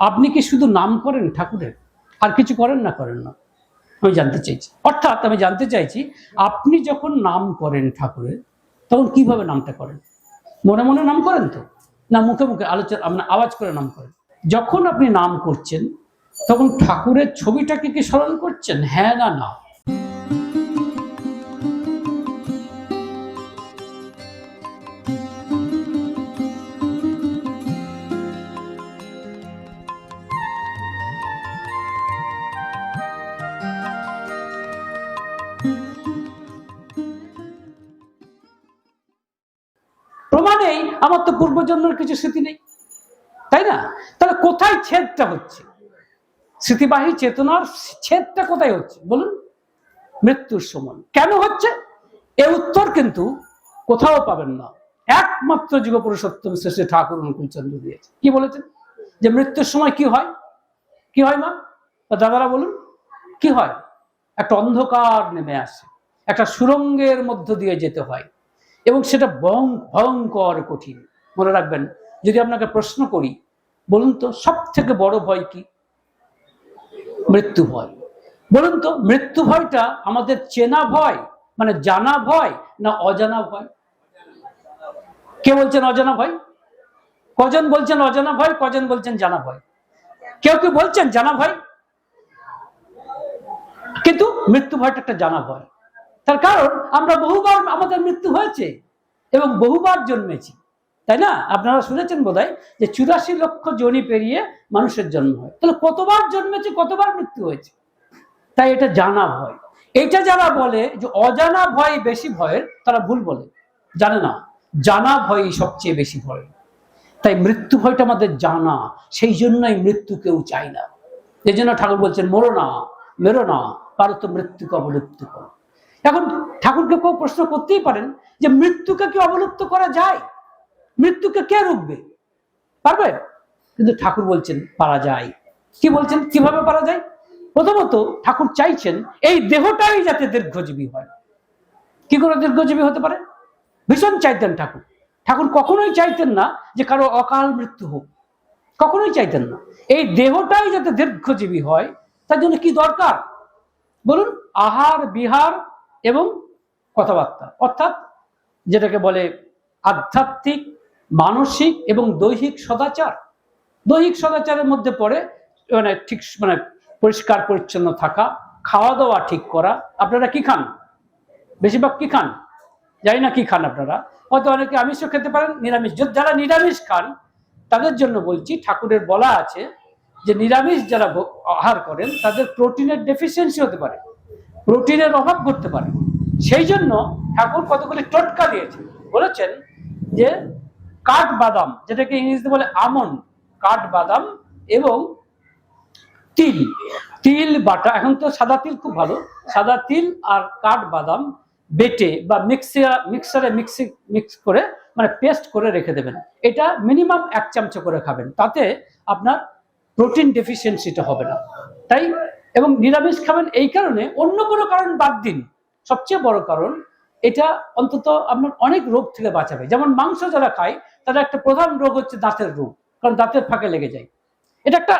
আপনি কি শুধু নাম করেন ঠাকুরের? আর কিছু করেন না করেন না। আমি জানতে চাইছি। অর্থাৎ আমি জানতে চাইছি, আপনি যখন নাম করেন ঠাকুরের, তখন কীভাবে নামটা করেন? মনে মনে নাম করেন তো? না, মুখে মুখে আলোচনা, আপনার আওয়াজ করে নাম করেন। যখন আপনি নাম করছেন, তখন ঠাকুরের ছবিটাকে কি স্মরণ করছেন? হ্যাঁ না না। আমার তো পূর্বজন্মের কিছু স্মৃতি নেই। তাই না? তাহলে কোথায় ছেদটা হচ্ছে? স্মৃতিবাহী চেতনার ছেদটা কোথায় হচ্ছে? বলুন। মৃত্যুর সময়। কেন হচ্ছে? এ উত্তর কিন্তু কোথাও পাবেন না। একমাত্র যুগ পুরুষোত্তম শ্রেষ্ঠ ঠাকুর অনুকূলচন্দ্র দিয়েছে। কি বলেছেন? যে মৃত্যুর সময় কি হয়? কি হয়, মা? দাদারা বলুন। কি হয়? একটা অন্ধকার নেমে আসে। একটা সুরঙ্গের মধ্য দিয়ে যেতে হয়। এবং সেটা বং- ভয়ঙ্কর কঠিন। মনে রাখবেন, যদি আপনাকে প্রশ্ন করি, বলুন তো সব থেকে বড় ভয় কি? মৃত্যু ভয়। বলুন তো মৃত্যু ভয়টা আমাদের চেনা ভয় মানে জানা ভয় না অজানা ভয়? কে বলছেন অজানা ভয়? কজন বলছেন অজানা ভয়, কজন বলছেন জানা ভয়? কেউ কেউ বলছেন জানা ভয়? কিন্তু মৃত্যু ভয়টা একটা জানা ভয়। তার কারণ আমরা বহুবার আমাদের মৃত্যু হয়েছে এবং বহুবার জন্মেছি, তাই না? আপনারা শুনেছেন বোধহয় যে চুরাশি লক্ষ জনি পেরিয়ে মানুষের জন্ম হয়। তাহলে কতবার জন্মেছে, কতবার মৃত্যু হয়েছে? তাই এটা জানা ভয়। এটা যারা বলে যে অজানা ভয় বেশি ভয়ের, তারা ভুল বলে। জানে না, জানা ভয়ই সবচেয়ে বেশি ভয়। তাই মৃত্যু ভয়টা আমাদের জানা, সেই জন্যই মৃত্যু কেউ চায় না। এই জন্য ঠাকুর বলছেন, মরো না, মেরো না, পারো তো মৃত্যুকে অবলুপ্ত করো। এখন ঠাকুরকে কেউ প্রশ্ন করতেই পারেন যে মৃত্যুকে কি অবলুপ্ত করা যায়? মৃত্যুকে কে রুখবে? পারবে? কিন্তু ঠাকুর বলছেন, পারা যায়। কি বলছেন? কীভাবে পারা যায়? প্রথমত ঠাকুর চাইছেন এই দেহটাই যাতে দীর্ঘজীবী হয়। কি করে দীর্ঘজীবী হতে পারে? ভীষণ চাইতেন ঠাকুর। ঠাকুর কখনোই চাইতেন না যে কারও অকাল মৃত্যু হোক। কখনোই চাইতেন না। এই দেহটাই যাতে দীর্ঘজীবী হয়, তার জন্য কি দরকার? বলুন, আহার, বিহার এবং কথাবার্তা। অর্থাৎ যেটাকে বলে আধ্যাত্মিক, মানসিক এবং দৈহিক সদাচার। দৈহিক সদাচারের মধ্যে পড়ে মানে ঠিক মানে পরিষ্কার পরিচ্ছন্ন থাকা খাওয়া দাওয়া ঠিক করা। আপনারা কি খান? বেশিরভাগ কি খান? জানি না কি খান আপনারা। হয়তো অনেকে আমিষও খেতে পারেন, নিরামিষ। যারা নিরামিষ খান, তাদের জন্য বলছি, ঠাকুরের বলা আছে যে নিরামিষ যারা আহার করেন, তাদের প্রোটিনের ডেফিসিয়েন্সি হতে পারে। প্রোটিনের অভাব ঘটতে পারে। সেই জন্য ঠাকুর কতগুলি টোটকা দিয়েছেন বলেছেন যে কাঠ বাদাম যেটাকে ইংরেজিতে বলে আমন কাঠ বাদাম এবং তিল। তিল, বাটা, এখন তো সাদা তিল খুব ভালো। সাদা তিল আর কাঠ বাদাম বেটে বা মিক্সার মিক্সারে মিক্সি, মিক্স করে মানে পেস্ট করে রেখে দেবেন। এটা মিনিমাম এক চামচ করে খাবেন। তাতে আপনার প্রোটিন ডেফিসিয়েন্সিটা হবে না। তাই এবং নিরামিষ খাবেন এই কারণে অন্য কোনো কারণ বাদ দিন। সবচেয়ে বড় কারণ, এটা অন্তত আপনার অনেক রোগ থেকে বাঁচাবে। যেমন মাংস যারা খায় তারা একটা প্রধান রোগ হচ্ছে দাঁতের রোগ, কারণ দাঁতের ফাঁকে লেগে যায়। এটা একটা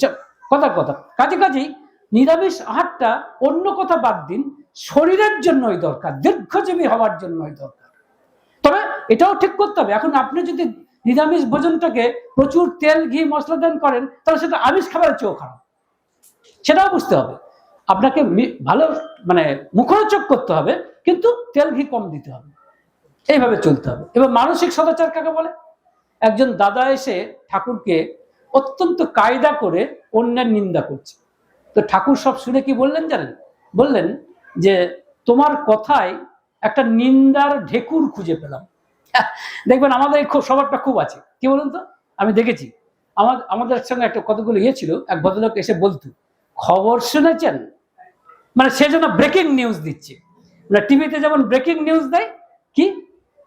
চ- কথার কথা। কাজে, কাজেই নিরামিষ আহারটা অন্য কথা বাদ দিন, শরীরের জন্যই দরকার, দীর্ঘজীবী হওয়ার জন্যই দরকার। তবে এটাও ঠিক করতে হবে। এখন আপনি যদি নিরামিষ ভোজনটাকে প্রচুর তেল, ঘি মশলা দেন করেন, তাহলে সেটা আমিষ খাবারের চেয়েও খারাপ। সেটাও বুঝতে হবে। আপনাকে ভালো মানে মুখরোচক করতে হবে, কিন্তু তেল ঘি কম দিতে হবে। এইভাবে চলতে হবে। এবার মানসিক সদাচার কাকে বলে? একজন দাদা এসে ঠাকুরকে অত্যন্ত কায়দা করে অন্যের নিন্দা করছে। তো ঠাকুর সব শুনে কি বললেন জানেন? বললেন যে, তোমার কথায় একটা নিন্দার ঢেকুর খুঁজে পেলাম। দেখবেন আমাদের খুব, স্বভাবটা খুব আছে। কি বলুন তো? আমি দেখেছি। আমার, আমাদের সঙ্গে একটা কতগুলো ইয়ে ছিল, এক ভদ্রলোক এসে বলতো খবর শুনেছেন? মানে সে যেন ব্রেকিং নিউজ দিচ্ছে। মানে টিভিতে যেমন ব্রেকিং নিউজ দেয়, কি?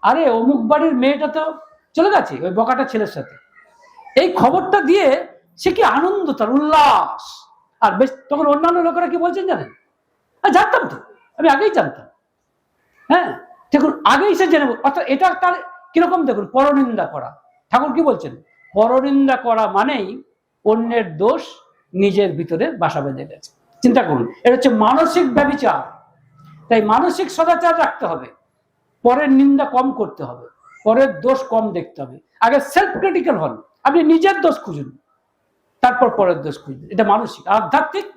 আরে, অমুক বাড়ির মেয়েটা তো চলে গেছে, ওই বকাটা ছেলের সাথে। এই খবরটা দিয়ে সে কি আনন্দ, তার উল্লাস। আর বেশ, তখন অন্যান্য লোকেরা কি বলছেন জানেন? জানতাম তো, আমি আগেই জানতাম। হ্যাঁ দেখুন, আগেই সে জেনে অর্থাৎ এটা তার কীরকম দেখুন, পরনিন্দা করা। ঠাকুর কি বলছেন? পরনিন্দা করা মানেই অন্যের দোষ নিজের ভিতরে বাসা বেঁধে গেছে। চিন্তা করুন, এটা হচ্ছে মানসিক ব্যবিচার তাই মানসিক সদাচার রাখতে হবে। পরের নিন্দা কম করতে হবে। পরের দোষ কম দেখতে হবে। আগে সেলফ ক্রিটিক্যাল হন। আপনি নিজের দোষ খুঁজুন। তারপর পরের দোষ খুঁজবেন এটা মানসিক। আধ্যাত্মিক।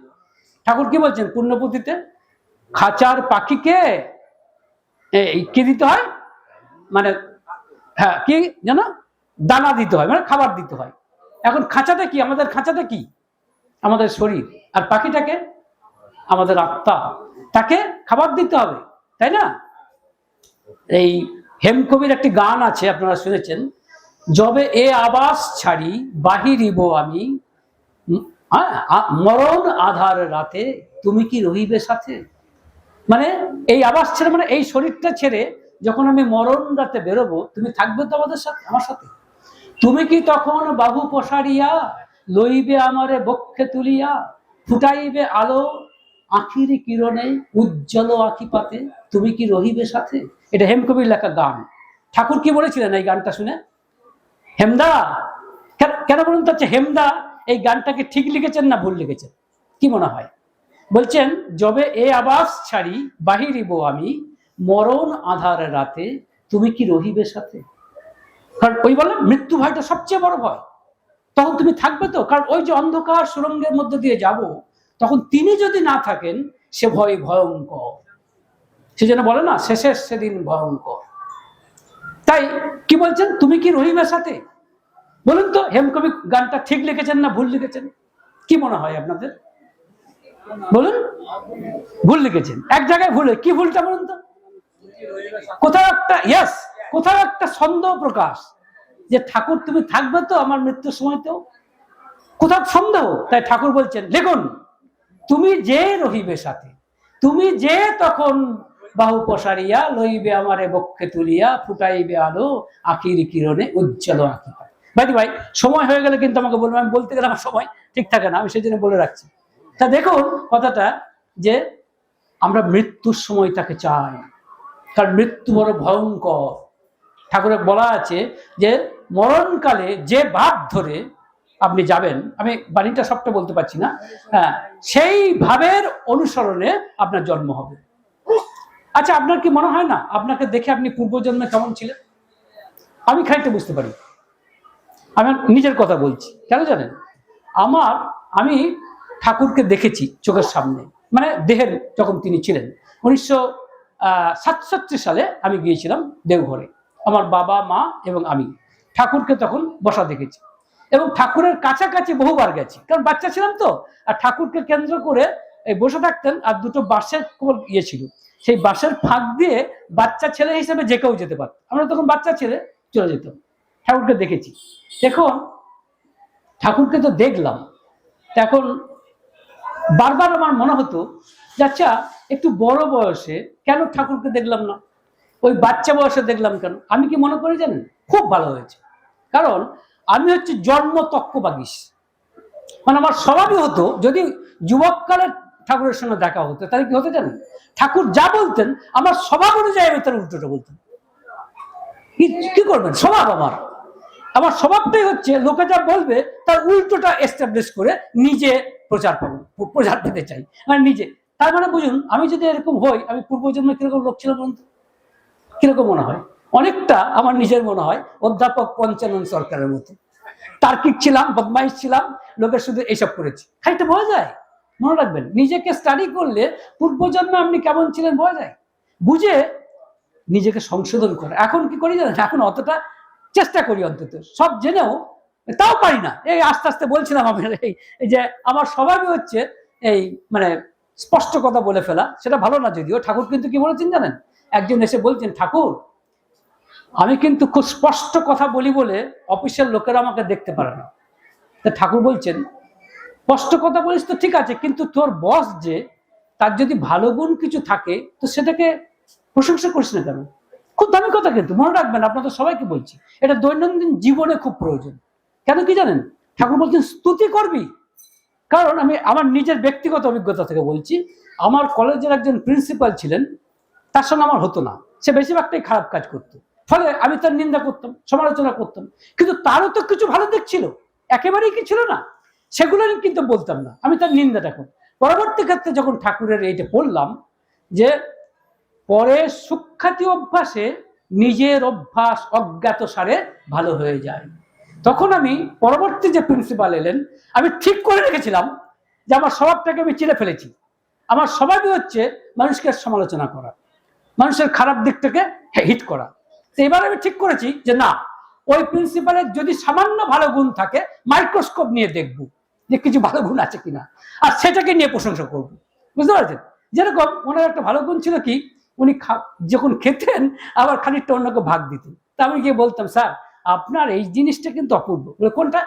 ঠাকুর কি বলছেন? পুণ্যপুঁথিতে খাঁচার পাখিকে কি দিতে হয়? মানে হ্যাঁ কি জানো দানা দিতে হয়। মানে খাবার দিতে হয়। এখন খাঁচাটা কি? আমাদের খাঁচাটা কি? আমাদের শরীর। আর পাখিটাকে আমাদের আত্মা। তাকে খাবার দিতে হবে, তাই না? এই হেমকবির একটি গান আছে, আপনারা শুনেছেন। যবে এ আবাস ছাড়ি, বাহিরিব আমি। আ- মরণ আধার রাতে তুমি কি রহিবে সাথে? মানে এই আবাস ছেড়ে মানে এই শরীরটা ছেড়ে যখন আমি মরণ রাতে বেরোবো, তুমি থাকবে তো আমাদের সাথে, আমার সাথে? তুমি কি তখন বাহু প্রসারিয়া লইবে আমারে বক্ষে তুলিয়া, ফুটাইবে আলো আখির কিরণে, উজ্জ্বল আখি পাতে, তুমি কি রহিবে সাথে? এটা হেমকবির লেখা গান। ঠাকুর কি বলেছিলেন এই গানটা শুনে? হেমদা, কেন- বলুন তো হেমদা, এই গানটাকে ঠিক লিখেছেন না ভুল লিখেছেন? কি মনে হয়? বলছেন, যবে এ আবাস ছাড়ি, বাহিরিব আমি, মরণ আধার রাতে, তুমি কি রহিবে সাথে? কারণ ওই বলে মৃত্যু ভয়টা সবচেয়ে বড় ভয়। তখন তুমি থাকবে তো? কারণ ওই যে অন্ধকার সুরঙ্গের মধ্যে দিয়ে যাব, তখন তিনি যদি না থাকেন, সে ভয় ভয়ঙ্কর। সে যেন বলে না, শেষের সেদিন ভয়ঙ্কর। তাই কি বলছেন? তুমি কি রহিমের সাথে? বলুন তো, হেমকবি গানটা ঠিক লিখেছেন না ভুল লিখেছেন? কি মনে হয় আপনাদের? বলুন, ভুল লিখেছেন। এক জায়গায় ভুলে কি ভুলটা বলুন তো? কোথাও একটা ইয়েস কোথাও একটা সন্দেহ প্রকাশ। যে ঠাকুর তুমি থাকবে তো আমার মৃত্যুর সময়তেও কোথাও সন্দেহ? তাই ঠাকুর বলছেন, লিখুন, তুমি যে রহিবে সাথে, তুমি যে তখন বাহু প্রসারিয়া লইবে আমারে বক্ষে তুলিয়া ফুটাইবে আলো, আখির কিরণে উজ্জ্বল আঁকি ভাই ভাই সময় হয়ে গেলে কিন্তু আমাকে বলব আমি বলতে গেলে আমার সময় ঠিক থাকে না, আমি সেই জন্য বলে রাখছি। তা দেখুন কথাটা যে আমরা মৃত্যুর সময় তাকে চাই, কারণ মৃত্যু বড় ভয়ঙ্কর। ঠাকুরের বলা আছে যে মরণকালে যে ভাব ধরে আপনি যাবেন, আমি বাণীটা সবটা বলতে পারছি না হ্যাঁ সেই ভাবের অনুসরণে আপনার জন্ম হবে। আচ্ছা আপনার কি মনে হয় না? আপনাকে দেখে আপনি পূর্বজন্মে কেমন ছিলেন? আমি খানিকটা বুঝতে পারি। আমি নিজের কথা বলছি, কেন জানেন? আমার, আমি ঠাকুরকে দেখেছি চোখের সামনে মানে দেহের যখন তিনি ছিলেন, উনিশশো সাতষট্টি সালে আমি গিয়েছিলাম দেওঘরে। আমার বাবা, মা এবং আমি। ঠাকুরকে তখন বসা দেখেছি। এবং ঠাকুরের কাছাকাছি বহুবার গেছি। কারণ বাচ্চা ছিলাম তো, আর ঠাকুরকে কেন্দ্র করে এই বসে থাকতেন আর দুটো বাঁশের কোল ইয়ে ছিল। সেই বাঁশের ফাঁক দিয়ে বাচ্চা ছেলে হিসেবে যে কেউ যেতে পারত। আমরা তখন বাচ্চা ছেলে চলে যেতাম। ঠাকুরকে দেখেছি। এখন ঠাকুরকে তো দেখলাম। এখন বারবার আমার মনে হতো যে আচ্ছা একটু বড় বয়সে কেন ঠাকুরকে দেখলাম না? ওই বাচ্চা বয়সে দেখলাম কেন? আমি কি মনে করি জানেন? খুব ভালো হয়েছে। কারণ আমি হচ্ছে জন্ম তক্কবাগিস মানে আমার স্বভাবই হতো, যদি যুবককালে ঠাকুরের সঙ্গে দেখা হতো, তাহলে কি হতে জানেন? ঠাকুর যা বলতেন, আমার স্বভাব অনুযায়ী আমি তার উল্টোটা বলতাম। কি- করবেন? স্বভাব আমার। আমার স্বভাবটাই হচ্ছে, লোকে যা বলবে, তার উল্টোটা এস্টাবলিশ করে নিজে প্রচার পাবো প্রচার পেতে চাই। মানে নিজে। তার মানে বুঝুন, আমি যদি এরকম হই, আমি পূর্বজন্মে কীরকম লোক ছিল বলুন কীরকম মনে হয়? অনেকটা আমার নিজের মনে হয়, অধ্যাপক পঞ্চানন সরকারের মতো। তার্কিক ছিলাম, বদমাইশ ছিলাম লোকের শুধু এইসব করেছি। খাইতে বোঝা যায়, মনে রাখবেন। নিজেকে স্টাডি করলে পূর্বজন্মে আপনি কেমন ছিলেন বোঝা যায়। বুঝে নিজেকে সংশোধন করে। এখন কি করি জানেন? এখন অতটা চেষ্টা করি অন্তত। সব জেনেও তাও পারি না। এই আস্তে আস্তে বলছিলাম আমি, এই যে আমার স্বভাবই হচ্ছে এই মানে স্পষ্ট কথা বলে ফেলা, সেটা ভালো না যদিও। ঠাকুর কিন্তু কি বলেছেন জানেন? একজন এসে বলছেন, ঠাকুর আমি কিন্তু খুব স্পষ্ট কথা বলি বলে অফিসের লোকেরা আমাকে দেখতে পারে না। তা ঠাকুর বলছেন, স্পষ্ট কথা বলিস তো ঠিক আছে, কিন্তু তোর বস যে, তার যদি ভালো গুণ কিছু থাকে, তো সেটাকে প্রশংসা করিস না কেন? খুব দামি কথা কিন্তু, মনে রাখবেন আপনাদের সবাইকে বলছি, এটা দৈনন্দিন জীবনে খুব প্রয়োজন। কেন কি জানেন? ঠাকুর বলছেন, স্তুতি করবি? কারণ আমি আমার নিজের ব্যক্তিগত অভিজ্ঞতা থেকে বলছি, আমার কলেজের একজন প্রিন্সিপাল ছিলেন, তার সঙ্গে আমার হতো না, সে বেশিরভাগটাই খারাপ কাজ করতো। ফলে আমি তার নিন্দা করতাম, সমালোচনা করতাম। কিন্তু তারও তো কিছু ভালো দিক ছিল। একেবারেই কি ছিল না? সেগুলো কিন্তু বলতাম না। আমি তার নিন্দাটা করি। পরবর্তী ক্ষেত্রে যখন ঠাকুরের এইটা পড়লাম যে, পরে সুখ্যাতি অভ্যাসে নিজের অভ্যাস অজ্ঞাত সারে ভালো হয়ে যায়। তখন আমি পরবর্তী যে প্রিন্সিপাল এলেন, আমি ঠিক করে রেখেছিলাম যে আমার স্বভাবটাকে আমি চিনে ফেলেছি। আমার স্বভাবই হচ্ছে মানুষকে সমালোচনা করা। মানুষের খারাপ দিকটাকে হিট করা। এবার আমি ঠিক করেছি যে না, ওই প্রিন্সিপালের যদি সামান্য ভালো গুণ থাকে মাইক্রোস্কোপ নিয়ে দেখব যে কিছু ভালো গুণ আছে কিনা। আর সেটাকে নিয়ে প্রশংসা করব। বুঝতে পারছেন? যেরকম ওনার একটা ভালো গুণ ছিল কি, উনি যখন খেতেন, আবার খানিকটা অন্যকে ভাগ দিতেন। তা আমি গিয়ে বলতাম, স্যার, আপনার এই জিনিসটা কিন্তু অপূর্ব। কোনটা?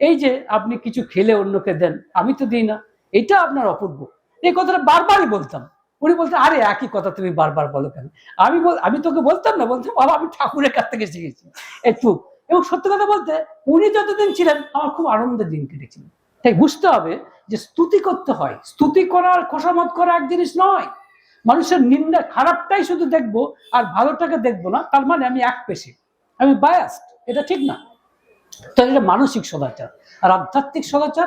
এই যে আপনি কিছু খেলে অন্যকে দেন, আমি তো দিই না। এটা আপনার অপূর্ব। এই কথাটা বারবারই বলতাম। উনি বলতেন আরে, একই কথা তুমি বারবার বলো কেন? আমি বল, আমি তোকে বলতাম না, বলতাম, বাবা, আমি ঠাকুরের কাছ থেকে শিখেছি। একটু। এবং সত্যি কথা বলতে, উনি যতদিন ছিলেন, আমার খুব আনন্দের দিন কেটেছিল। তাই বুঝতে হবে যে স্তুতি করতে হয়। স্তুতি করার, খোসামত করা এক জিনিস নয়। মানুষের নিন্দা খারাপটাই শুধু দেখব আর ভালোটাকে দেখব না, তার মানে আমি এক পেশে। আমি বায়াস্ট এটা ঠিক না। তো এটা মানসিক সদাচার। আর আধ্যাত্মিক সদাচার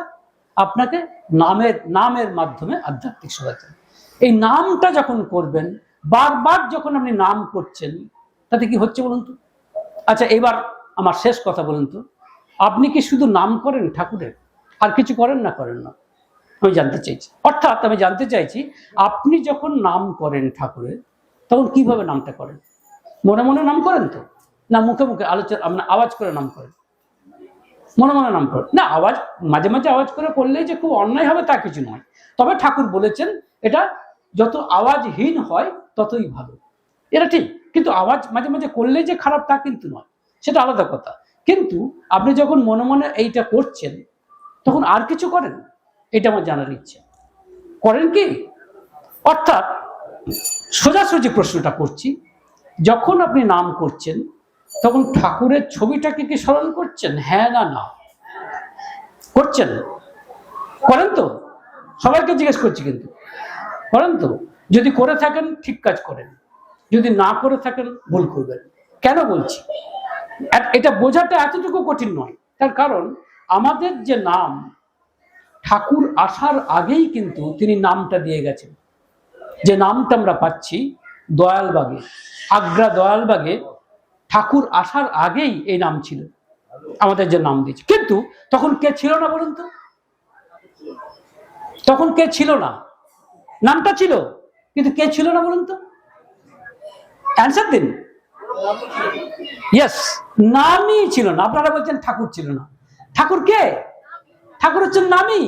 আপনাকে নামের নামের মাধ্যমে আধ্যাত্মিক সদাচার। এই নামটা যখন করবেন, বারবার যখন আপনি নাম করছেন, তাতে কি হচ্ছে বলুন তো? আচ্ছা এবার আমার শেষ কথা বলুন তো। আপনি কি শুধু নাম করেন ঠাকুরের? আর কিছু করেন না করেন না? আমি জানতে চাইছি। অর্থাৎ আমি জানতে চাইছি, আপনি যখন নাম করেন ঠাকুরের, তখন কীভাবে নামটা করেন? মনে মনে নাম করেন তো? না, মুখে মুখে আলোচনা আপনার আওয়াজ করে নাম করেন। মনে মনে নাম করেন। না, আওয়াজ, মাঝে মাঝে আওয়াজ করে করলেই যে খুব অন্যায় হবে তা কিছু নয়। তবে ঠাকুর বলেছেন, এটা যত আওয়াজহীন হয়, ততই ভালো। এটা ঠিক, কিন্তু আওয়াজ মাঝে মাঝে করলে যে খারাপ, তা কিন্তু নয়। সেটা আলাদা কথা। কিন্তু আপনি যখন মনে মনে এইটা করছেন, তখন আর কিছু করেন? এটা আমার জানার ইচ্ছে। করেন কি? অর্থাৎ সোজাসুজি প্রশ্নটা করছি। যখন আপনি নাম করছেন, তখন ঠাকুরের ছবিটাকে কি স্মরণ করছেন? হ্যাঁ না না। করছেন? করেন তো? সবাইকে জিজ্ঞেস করছি কিন্তু। করেন তো? যদি করে থাকেন, ঠিক কাজ করেন। যদি না করে থাকেন, ভুল করবেন। কেন বলছি? এটা বোঝাটা এতটুকু কঠিন নয়। তার কারণ, আমাদের যে নাম, ঠাকুর আসার আগেই কিন্তু তিনি নামটা দিয়ে গেছেন। যে নামটা আমরা পাচ্ছি, দয়ালবাগে, আগ্রা দয়ালবাগে, ঠাকুর আসার আগেই এই নাম ছিল। আমাদের যে নাম দিয়েছে। কিন্তু তখন কে ছিল না বলুন তো? তখন কে ছিল না? নামটা ছিল, কিন্তু কে ছিল না বলুন তো? অ্যান্সার দিন। ইয়েস নামই ছিল না। আপনারা বলছেন ঠাকুর ছিল না। ঠাকুর কে? ঠাকুর হচ্ছেন নামই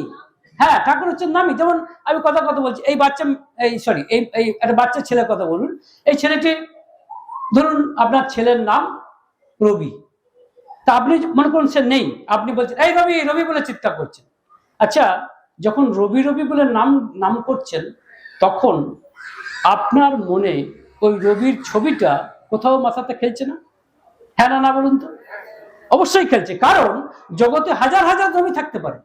হ্যাঁ ঠাকুর হচ্ছেন নামই যেমন আমি কথা কথা বলছি, এই বাচ্চা, এই সরি এই এই একটা বাচ্চা ছেলের কথা বলুন। এই ছেলেটি, ধরুন আপনার ছেলের নাম রবি। তা আপনি মনে করুন সে নেই। আপনি বলছেন, এই রবি রবি বলে চিৎকার করছেন। আচ্ছা যখন রবি রবি বলে নাম নাম করছেন তখন আপনার মনে ওই রবির ছবিটা কোথাও মাথাতে খেলছে না? হ্যাঁ না না বলুন তো। অবশ্যই খেলছে, কারণ জগতে হাজার হাজার রবি থাকতে পারে।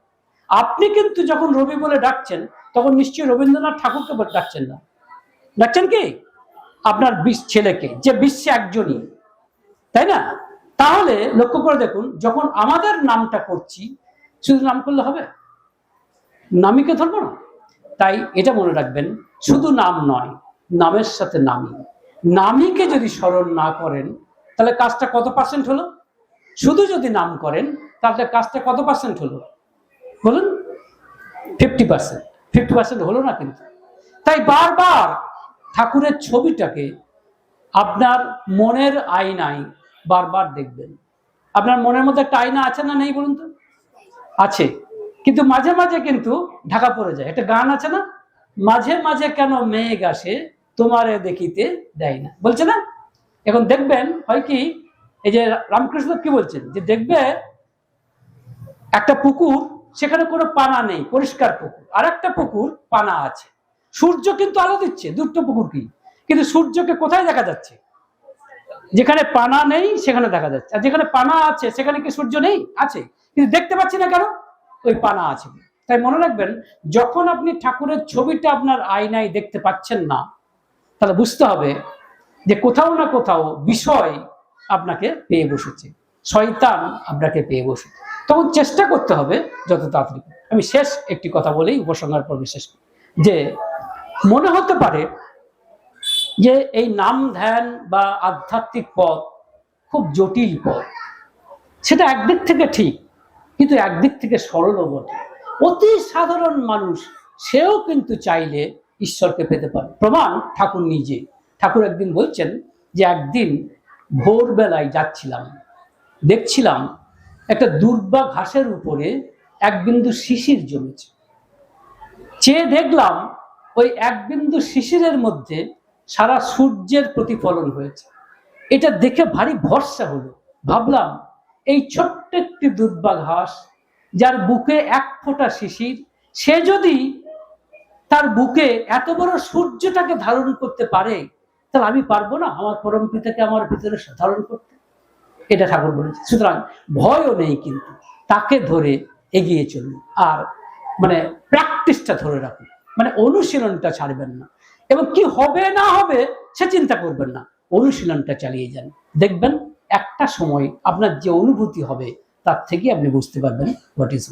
আপনি কিন্তু যখন রবি বলে ডাকছেন, তখন নিশ্চয়ই রবীন্দ্রনাথ ঠাকুরকে ডাকছেন না। ডাকছেন কি? আপনার বিশ ছেলেকে, যে বিশ্বে একজনই। তাই না? তাহলে লক্ষ্য করে দেখুন, যখন আমাদের নামটা করছি, শুধু নাম করলে হবে? নামীকে ধরবো না? তাই এটা মনে রাখবেন, শুধু নাম নয়, নামের সাথে নামী। নামীকে যদি স্মরণ না করেন, তাহলে কাজটা কত পার্সেন্ট হলো? শুধু যদি নাম করেন, তাহলে কাজটা কত পার্সেন্ট হলো? বলুন ফিফটি পার্সেন্ট ফিফটি পার্সেন্ট হলো না কিন্তু। তাই বারবার ঠাকুরের ছবিটাকে আপনার মনের আয়নায় বারবার দেখবেন। আপনার মনের মধ্যে একটা আয়না আছে না নেই বলুন তো? আছে। কিন্তু মাঝে মাঝে কিন্তু ঢাকা পড়ে যায়। একটা গান আছে না? মাঝে মাঝে কেন মেঘ আসে তোমারে দেখিতে দেয় না। বলছে না? এখন দেখবেন, হয় কি, এই যে রামকৃষ্ণ কি বলছেন? যে দেখবে, একটা পুকুর, সেখানে কোনো পানা নেই, পরিষ্কার পুকুর। আর একটা পুকুর, পানা আছে। সূর্য কিন্তু আলো দিচ্ছে দুটো পুকুর কি? কিন্তু সূর্যকে কোথায় দেখা যাচ্ছে? যেখানে পানা নেই, সেখানে দেখা যাচ্ছে। আর যেখানে পানা আছে, সেখানে কি সূর্য নেই? আছে। কিন্তু দেখতে পাচ্ছি না কেন? ওই পানা আছে। তাই মনে রাখবেন, যখন আপনি ঠাকুরের ছবিটা আপনার আয়নায় দেখতে পাচ্ছেন না, তাহলে বুঝতে হবে যে কোথাও না কোথাও বিষয় আপনাকে পেয়ে বসেছে। শয়তান আপনাকে পেয়ে বসেছে। তখন চেষ্টা করতে হবে যত তাড়াতাড়ি আমি শেষ একটি কথা বলেই উপসংহার পর্বে শেষ যে মনে হতে পারে যে এই নাম ধ্যান বা আধ্যাত্মিক পথ খুব জটিল পথ। সেটা একদিক থেকে ঠিক কিন্তু একদিক থেকে সরলও বটে। অতি সাধারণ মানুষ, সেও কিন্তু চাইলে ঈশ্বরকে পেতে পারে। প্রমাণ ঠাকুর নিজে। ঠাকুর একদিন বলছেন যে, একদিন ভোরবেলায় যাচ্ছিলাম, দেখছিলাম একটা দুর্বা ঘাসের উপরে এক বিন্দু শিশির জমেছে। চেয়ে দেখলাম ওই এক বিন্দু শিশিরের মধ্যে সারা সূর্যের প্রতিফলন হয়েছে। এটা দেখে ভারী ভরসা হলো। ভাবলাম এই ছোট্ট একটি দুর্বা ঘাস যার বুকে এক ফোঁটা শিশির, সে যদি তার বুকে এত বড় সূর্যটাকে ধারণ করতে পারে, তাহলে আমি পারব না আমার পরম পিতাকে আমার ভিতরে ধারণ করতে। এটা ঠাকুর বলেছে। সুতরাং ভয়ও নেই কিন্তু, তাকে ধরে এগিয়ে চলুন। আর মানে প্র্যাকটিসটা ধরে রাখুন। মানে অনুশীলনটা ছাড়বেন না। এবং কি হবে না হবে সে চিন্তা করবেন না। অনুশীলনটা চালিয়ে যান। দেখবেন একটা সময় আপনার যে অনুভূতি হবে তার থেকে আপনি বুঝতে পারবেন হোয়াট ইজ